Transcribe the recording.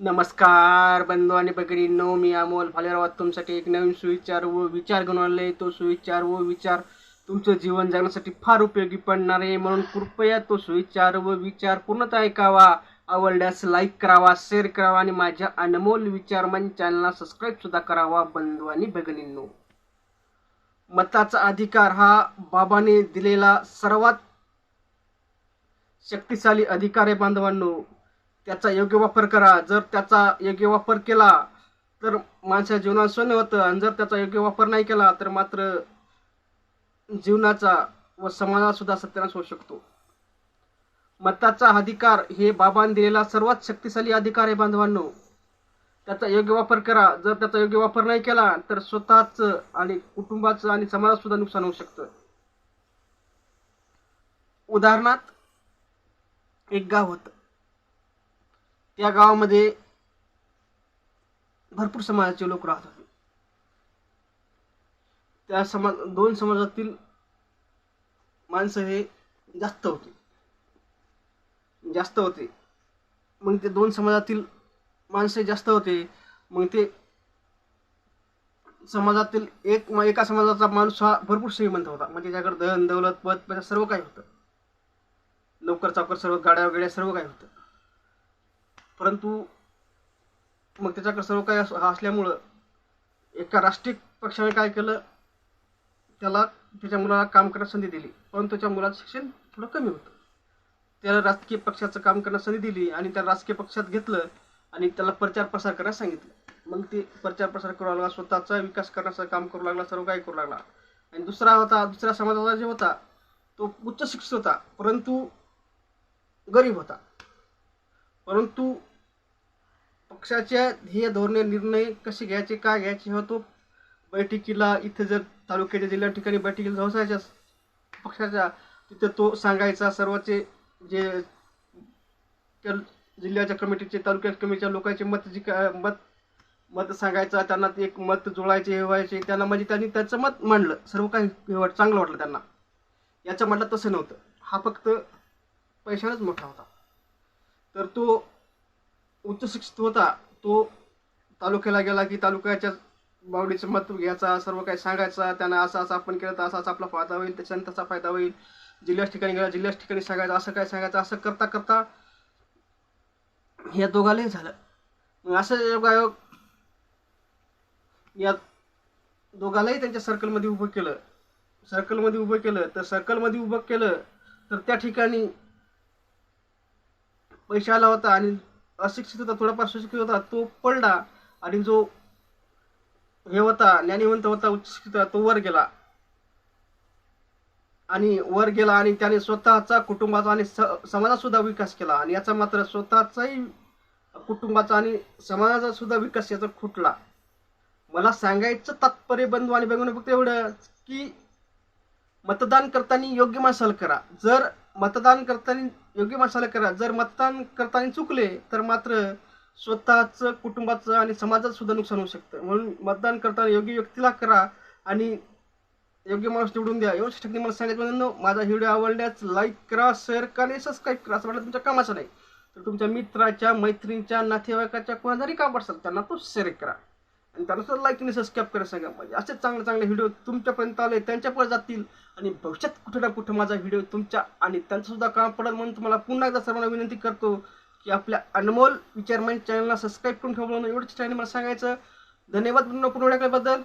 नमस्कार बंधू आणि भगिनींनो मी अमोल फालेरावात तुमच्यासाठी एक नवीन सुविचार व विचार घेऊन आले तो सुविचार व विचार तुमचं जीवन जगण्यासाठी फार उपयोगी पडणार आहे. म्हणून कृपया तो सुविचार व विचार पूर्णतः ऐकावा. आवडल्यास लाईक करावा शेअर करावा आणि माझ्या अनमोल विचारमन चॅनलला सबस्क्राईब सुद्धा करावा बंधू आणि भगिनींनो मताचा अधिकार हा बाबाने दिलेला सर्वात शक्तिशाली अधिकार आहे बांधवांनो. त्याचा योग्य वापर करा. जर त्याचा योग्य वापर केला तर माणसाच्या जीवनात सोनं होतं. आणि जर त्याचा योग्य वापर नाही केला तर मात्र जीवनाचा व समाजातसुद्धा सत्यानाश होऊ शकतो. मताचा अधिकार हे बाबांनी दिलेला सर्वात शक्तिशाली अधिकार आहे बांधवांनो. त्याचा योग्य वापर करा. जर त्याचा योग्य वापर नाही केला तर स्वतःच आणि कुटुंबाचं आणि समाजात सुद्धा नुकसान होऊ शकतं. उदाहरणार्थ एक गाव होतं. त्या गावामध्ये भरपूर समाजाचे लोक राहत होते त्या समाज दोन समाजातील माणसं हे जास्त होते. जास्त होते. मग ते दोन समाजातील माणसं जास्त होते. मग ते समाजातील एक एका समाजाचा माणूस हा भरपूर श्रीमंत होता. म्हणजे त्याच्याकडे धन दौलत पद सर्व काही होतं. लवकर चावकर सर्व गाड्या वगैरे सर्व काही होतं. परंतु मग त्याच्याकडे सर्व हो काही हा असल्यामुळं एका राष्ट्रीय पक्षाने काय केलं? त्याला त्याच्या मुलाला काम करण्यास संधी दिली. परंतु त्याच्या मुलाचं शिक्षण थोडं कमी होतं. त्याला राजकीय पक्षाचं काम करण्यास संधी दिली आणि त्या राजकीय पक्षात घेतलं आणि त्याला प्रचार प्रसार करण्यास सांगितलं. मग ते प्रचार प्रसार करू लागला स्वतःचा विकास करण्याचं काम करू लागला सर्व काही करू लागला. आणि दुसरा होता दुसऱ्या समाजाचा जो होता तो उच्च शिक्षित होता परंतु गरीब होता. परंतु पक्षाच्या ध्येय धोरणे निर्णय कसे घ्यायचे काय घ्यायचे हो तो बैठकीला इथे जर तालुक्याच्या जिल्ह्या ठिकाणी बैठकीला जाऊसायच्या पक्षाच्या तिथं तो सांगायचा सर्वांचे जे त्या जिल्ह्याच्या कमिटीचे तालुक्या कमिटीच्या लोकांचे मत जी मत मत सांगायचा त्यांना ते एक मत जुळायचे हे व्हायचे त्यांना म्हणजे त्यांनी त्याचं मत मांडलं सर्व काही हे वाट चांगलं वाटलं त्यांना. याचं म्हटलं तसं नव्हतं. हा फक्त पैशानंच मोठा होता. तर तो उच्च शिक्षित होता. तो तालुक्याला गेला की तालुक्याच्या बावडीचं मत घ्यायचा सर्व काही सांगायचा त्यांना असं असं आपण केलं तर असा असा आपला फायदा होईल त्याच्यानं त्याचा फायदा होईल. जिल्ह्याच ठिकाणी गेला जिल्ह्याच ठिकाणी सांगायचं असं काय सांगायचं असं करता करता या दोघालाही झालं. मग असं योगायोग या दोघालाही त्यांच्या सर्कलमध्ये उभं केलं. सर्कलमध्ये उभं केलं. तर सर्कलमध्ये उभं केलं तर त्या ठिकाणी पैसे आला होता आणि अशिक्षित होता थोडाफार सुशिक्षित होता तो पडला आणि जो हे होता ज्ञानीवंत होता उच्चशिक्षित होता तो वर गेला. आणि वर गेला आणि त्याने स्वतःचा कुटुंबाचा आणि स- समाजाचा सुद्धा विकास केला. आणि याचा मात्र स्वतःचाही कुटुंबाचा आणि समाजाचा सुद्धा विकास याचा खुटला. मला सांगायचं तात्पर्य बंधू आणि बघून फक्त एवढं की मतदान करताना योग्य माणसाला करा. जर मतदान करताना योग्य माणसाला करा. जर मतदान करताना चुकले तर मात्र स्वतःचं कुटुंबाचं आणि समाजाचं सुद्धा नुकसान होऊ शकतं. म्हणून मतदान करताना योग्य व्यक्तीला करा आणि योग्य माणूस निवडून द्या. एवढं ठिकाणी मला सांगायचं म्हणजे माझा व्हिडिओ आवडल्यास लाईक करा शेअर करा आणि सबस्क्राईब करा. असं म्हटलं तुमच्या कामाचं नाही. तर तुमच्या मित्राच्या मैत्रिणीच्या नातेवाईकाच्या कोणा जरी काम असेल त्यांना तो शेअर करा. आणि त्यांना सुद्धा लाईक आणि सबस्क्राईब करा सांगा. म्हणजे असे चांगले चांगले व्हिडिओ तुमच्यापर्यंत आले त्यांच्यापर्यंत जातील आणि भविष्यात कुठे ना कुठे माझा व्हिडिओ तुमच्या आणि त्यांचंसुद्धा काम पडेल म्हणून तुम्हाला पुन्हा एकदा सर्वांना विनंती करतो की आपल्या अनमोल विचारमन चॅनलला सबस्क्राईब करून ठेवलं एवढंच चॅनल मला सांगायचं. धन्यवाद पुन्हा पुन्हा बद्दल